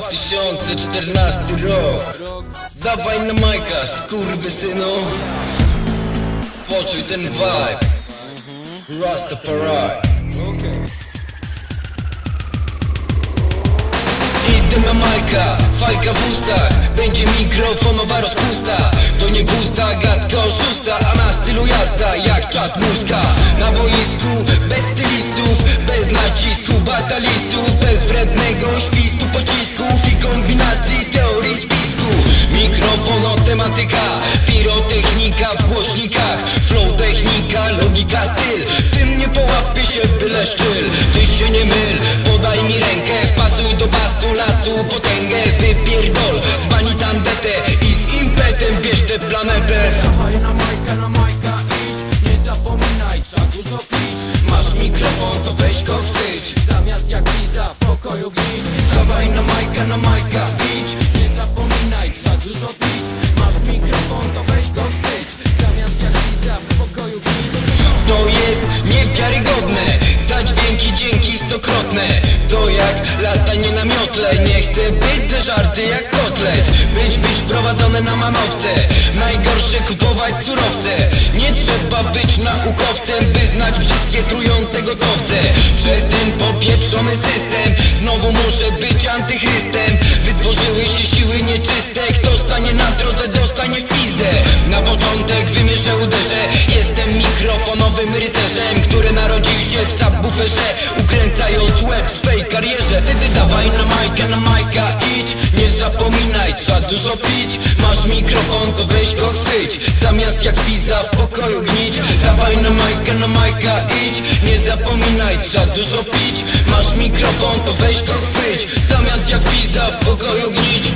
2014 rok. Dawaj na majka, skurwysynu Poczuj ten vibe. Rastafari. Idę na majka, fajka w ustach. Będzie mikrofonowa rozpusta. To nie pusta gadka oszusta A na stylu jazda jak czat muska. Na boisku bez stylistów Bez nacisku batalistów Bez wrednego świstu pocisków Mikrofon o tematyka Pirotechnika w głośnikach Flow technika, logika, styl. W tym nie połapie się byle szczyl. Ty się nie myl, podaj mi rękę Wpasuj do basu, lasu, potęgę Wypierdol. Z bani tandetę I z impetem bierz tę planetę. Dawaj na majka, na majka idź Nie zapominaj, trzeba dużo pić. Masz mikrofon, to weź go chwyć. Zamiast jak pizda w pokoju gnić Dawaj na majka, na majka idź Nie zapominaj, trzeba dużo pić Jak latanie na miotle Nie chcę być ze żarty jak kotlet. Być, być prowadzony na manowce Najgorsze kupować surowce. Nie trzeba być naukowcem By znać wszystkie trujące Który narodził się w subwooferze Ukręcając łeb swej karierze. Wtedy dawaj na majkę, na majka idź Nie zapominaj, trzeba dużo pić. Masz mikrofon, to weź go chwyć Zamiast jak pizda w pokoju gnić. Dawaj na majkę, na majka idź Nie zapominaj, trzeba dużo pić. Masz mikrofon, to weź go chwyć Zamiast jak pizda w pokoju gnić